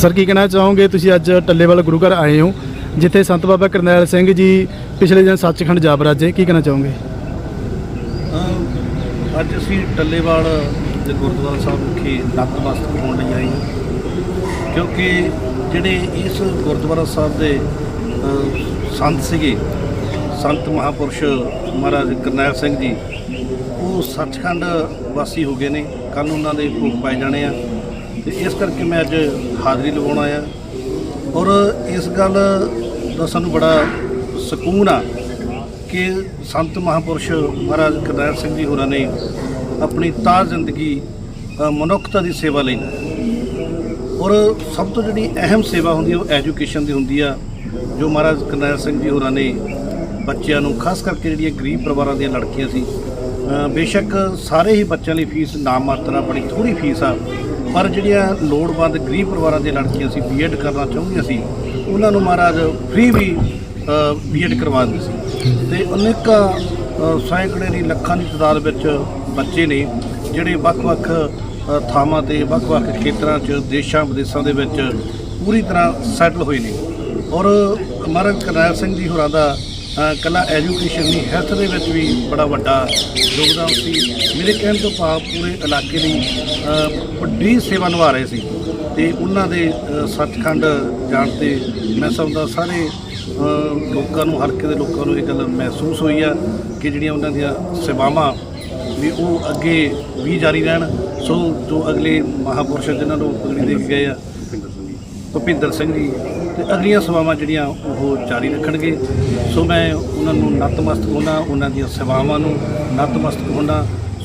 Sir, ਕੀ ਕਹਿਣਾ ਚਾਹੋਗੇ? ਤੁਸੀਂ ਅੱਜ ਟੱਲੇਵਾਲ ਗੁਰੂ ਘਰ ਆਏ ਹੋ, ਜਿੱਥੇ ਸੰਤ ਬਾਬਾ ਕਰਨੈਲ ਸਿੰਘ ਜੀ ਪਿਛਲੇ ਦਿਨ ਸੱਚਖੰਡ ਜਾ ਰਾਜੇ, ਕੀ ਕਹਿਣਾ ਚਾਹੋਗੇ? ਅੱਜ ਅਸੀਂ ਟੱਲੇਵਾਲ ਦੇ ਗੁਰਦੁਆਰਾ ਸਾਹਿਬ ਵਿਖੇ ਨਤਮਸਤਕ ਹੋਣ ਲਈ ਆਏ ਹਾਂ। ਕਿਉਂਕਿ ਜਿਹੜੇ ਇਸ ਗੁਰਦੁਆਰਾ ਸਾਹਿਬ ਦੇ ਸੰਤ ਸੀਗੇ, ਸੰਤ ਮਹਾਪੁਰਸ਼ ਮਹਾਰਾਜ ਕਰਨੈਲ ਸਿੰਘ ਜੀ, ਉਹ ਸੱਚਖੰਡ ਵਾਸੀ ਹੋ ਗਏ ਨੇ। ਕੱਲ ਉਹਨਾਂ ਦੇ ਭੋਗ ਪਾਏ ਜਾਣੇ ਆ। ਤੇ ਇਸ ਕਰਕੇ ਮੈਂ ਅੱਜ ਹਾਜ਼ਰੀ ਲਵਾਉਣ ਆਇਆ। ਔਰ ਇਸ ਗੱਲ ਦਾ ਸਾਨੂੰ ਬੜਾ ਸਕੂਨ ਆ ਕਿ ਸੰਤ ਮਹਾਪੁਰਸ਼ ਮਹਾਰਾਜ ਕਰਨੈਲ ਸਿੰਘ ਜੀ ਹੋਰਾਂ ਨੇ ਆਪਣੀ ਤਾਜ਼ ਜ਼ਿੰਦਗੀ ਮਨੁੱਖਤਾ ਦੀ ਸੇਵਾ ਲਈ। ਔਰ ਸਭ ਤੋਂ ਜਿਹੜੀ ਅਹਿਮ ਸੇਵਾ ਹੁੰਦੀ ਹੈ ਉਹ ਐਜੂਕੇਸ਼ਨ ਦੀ ਹੁੰਦੀ ਆ, ਜੋ ਮਹਾਰਾਜ ਕਰਨੈਲ ਸਿੰਘ ਜੀ ਹੋਰਾਂ ਨੇ ਬੱਚਿਆਂ ਨੂੰ, ਖਾਸ ਕਰਕੇ ਜਿਹੜੀਆਂ ਗਰੀਬ ਪਰਿਵਾਰਾਂ ਦੀਆਂ ਲੜਕੀਆਂ ਸੀ ਬੇਸ਼ੱਕ ਸਾਰੇ ਹੀ ਬੱਚਿਆਂ ਲਈ ਫੀਸ ਨਾ ਮਾਤਰਾ ਬੜੀ ਥੋੜੀ ਫੀਸ ਆ। ਪਰ ਜਿਹੜੀਆਂ ਲੋੜਵੰਦ ਗਰੀਬ ਪਰਿਵਾਰਾਂ ਦੀਆਂ ਲੜਕੀਆਂ ਸੀ ਬੀਐਡ ਕਰਨਾ ਚਾਹੁੰਦੀਆਂ ਸੀ ਉਹਨਾਂ ਨੂੰ ਮਹਾਰਾਜ ਫ੍ਰੀ ਵੀ ਬੀਐਡ ਕਰਵਾ ਦਿੰਦੇ ਸੀ। ਤੇ ਅਨੇਕਾਂ ਸੈਂਕੜੇ ਨਹੀਂ ਲੱਖਾਂ ਦੀ ਤਾਦਾਦ ਵਿੱਚ ਬੱਚੇ ਨੇ ਜਿਹੜੇ ਵੱਖ-ਵੱਖ ਥਾਵਾਂ ਤੇ ਵੱਖ-ਵੱਖ ਖੇਤਰਾਂ 'ਚ ਦੇਸ਼ਾਂ ਵਿਦੇਸ਼ਾਂ ਦੇ ਵਿੱਚ ਪੂਰੀ ਤਰ੍ਹਾਂ ਸੈਟਲ ਹੋਏ ਨੇ। ਔਰ ਮਹਾਰਾਜ ਕਰਨੈਲ ਸਿੰਘ ਜੀ ਹੋਰਾਂ ਦਾ ਅ, ਐਜੂਕੇਸ਼ਨ ਨਹੀਂ ਹੈਲਥ ਦੇ ਵਿੱਚ ਵੀ ਬੜਾ ਵੱਡਾ ਯੋਗਦਾਨ ਸੀ। ਮੇਰੇ ਕਹਿਣ ਤੋਂ ਭਾਵ ਪੂਰੇ ਇਲਾਕੇ ਦੀ ਵੱਡੀ ਸੇਵਾ ਨਿਭਾ ਰਹੇ ਸੀ। ਤੇ ਉਹਨਾਂ ਦੇ ਸੱਚਖੰਡ ਜਾਣ ਤੇ ਮੈਂ ਸਮਝਦਾ ਸਾਰੇ ਲੋਕਾਂ ਨੂੰ ਹਲਕੇ ਦੇ ਲੋਕਾਂ ਨੂੰ ਇਹ ਗੱਲ ਮਹਿਸੂਸ ਹੋਈ ਆ ਕਿ ਜਿਹੜੀਆਂ ਉਹਨਾਂ ਦੀਆਂ ਸੇਵਾਵਾਂ ਵੀ ਉਹ ਅੱਗੇ ਵੀ ਜਾਰੀ ਰਹਿਣ। ਸੋ ਜੋ ਅਗਲੇ ਮਹਾਪੁਰਸ਼ ਜਿਨ੍ਹਾਂ ਨੂੰ ਪਗੜੀ ਦੇ ਗਏ ਆ, ਭੁਪਿੰਦਰ ਸਿੰਘ ਜੀ, ਤੇ ਅਗਲੀਆਂ ਸੇਵਾਵਾਂ ਜਿਹੜੀਆਂ ਉਹ ਜਾਰੀ ਰੱਖਣਗੇ। ਸੋ ਮੈਂ ਉਹਨਾਂ ਨੂੰ ਨਤਮਸਤਕ ਹੋਣਾ ਉਹਨਾਂ ਦੀਆਂ ਸੇਵਾਵਾਂ ਨੂੰ ਨਤਮਸਤਕ ਹੋਣਾ